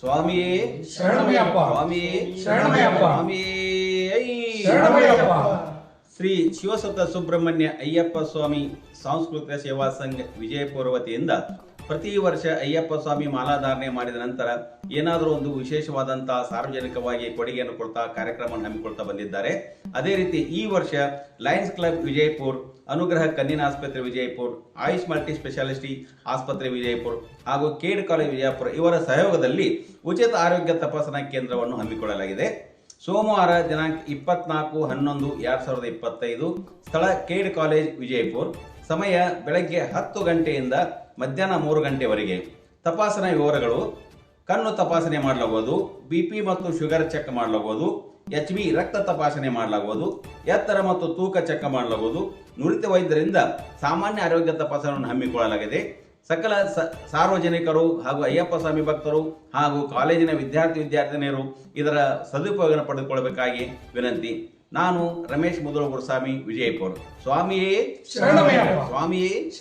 ಸ್ವಾಮಿಯೇ ಶರಣಮಯ್ಯಪ್ಪ. ಸ್ವಾಮಿ ಶರಣಮಯ್ಯಪ್ಪ. ಸ್ವಾಮಿ. ಶರಣಮಯ್ಯಪ್ಪ. ಶ್ರೀ ಶಿವಸತ ಸುಬ್ರಹ್ಮಣ್ಯ ಅಯ್ಯಪ್ಪ ಸ್ವಾಮಿ ಸಾಂಸ್ಕೃತಿಕ ಸೇವಾ ಸಂಘ ವಿಜಯಪುರ ವತಿಯಿಂದ ಪ್ರತಿ ವರ್ಷ ಅಯ್ಯಪ್ಪ ಸ್ವಾಮಿ ಮಾಲಾಧಾರಣೆ ಮಾಡಿದ ನಂತರ ಏನಾದರೂ ಒಂದು ವಿಶೇಷವಾದಂತಹ ಸಾರ್ವಜನಿಕವಾಗಿ ಕೊಡುಗೆಯನ್ನು ಕೊಡ್ತಾ ಕಾರ್ಯಕ್ರಮ ಹಮ್ಮಿಕೊಳ್ತಾ ಬಂದಿದ್ದಾರೆ. ಅದೇ ರೀತಿ ಈ ವರ್ಷ ಲಯನ್ಸ್ ಕ್ಲಬ್ ವಿಜಯಪುರ್, ಅನುಗ್ರಹ ಕಣ್ಣಿನ ಆಸ್ಪತ್ರೆ ವಿಜಯಪುರ್, ಆಯುಷ್ ಮಲ್ಟಿ ಸ್ಪೆಷಾಲಿಟಿ ಆಸ್ಪತ್ರೆ ವಿಜಯಪುರ್ ಹಾಗೂ ಕೇಡ್ ಕಾಲೇಜ್ ವಿಜಯಪುರ ಇವರ ಸಹಯೋಗದಲ್ಲಿ ಉಚಿತ ಆರೋಗ್ಯ ತಪಾಸಣಾ ಕೇಂದ್ರವನ್ನು ಹಮ್ಮಿಕೊಳ್ಳಲಾಗಿದೆ. ಸೋಮವಾರ ದಿನಾಂಕ ಇಪ್ಪತ್ನಾಲ್ಕು ಹನ್ನೊಂದು, ಎರಡ್ ಸಾವಿರದ ಇಪ್ಪತ್ತೈದು, ಸ್ಥಳ ಕೇಡ್ ಕಾಲೇಜ್ ವಿಜಯಪುರ್ ಸಮಯ ಬೆಳಗ್ಗೆ ಹತ್ತು ಗಂಟೆಯಿಂದ ಮಧ್ಯಾಹ್ನ ಮೂರು ಗಂಟೆವರೆಗೆ. ತಪಾಸಣಾ ವಿವರಗಳು, ಕಣ್ಣು ತಪಾಸಣೆ ಮಾಡಲಾಗುವುದು, ಬಿಪಿ ಮತ್ತು ಶುಗರ್ ಚೆಕ್ ಮಾಡಲಾಗುವುದು, ಎಚ್ ಬಿ ರಕ್ತ ತಪಾಸಣೆ ಮಾಡಲಾಗುವುದು, ಎತ್ತರ ಮತ್ತು ತೂಕ ಚೆಕ್ ಮಾಡಲಾಗುವುದು. ನುರಿತ ವೈದ್ಯರಿಂದ ಸಾಮಾನ್ಯ ಆರೋಗ್ಯ ತಪಾಸಣೆಯನ್ನು ಹಮ್ಮಿಕೊಳ್ಳಲಾಗಿದೆ. ಸಕಲ ಸಾರ್ವಜನಿಕರು ಹಾಗೂ ಅಯ್ಯಪ್ಪ ಸ್ವಾಮಿ ಭಕ್ತರು ಹಾಗೂ ಕಾಲೇಜಿನ ವಿದ್ಯಾರ್ಥಿ ವಿದ್ಯಾರ್ಥಿನಿಯರು ಇದರ ಸದುಪಯೋಗ ಪಡೆದುಕೊಳ್ಳಬೇಕಾಗಿ ವಿನಂತಿ. ನಾನು ರಮೇಶ್ ಮುದುಳು ಗುರುಸ್ವಾಮಿ ವಿಜಯಪುರ ಸ್ವಾಮಿಯೇ. ಸ್ವಾಮಿಯೇ.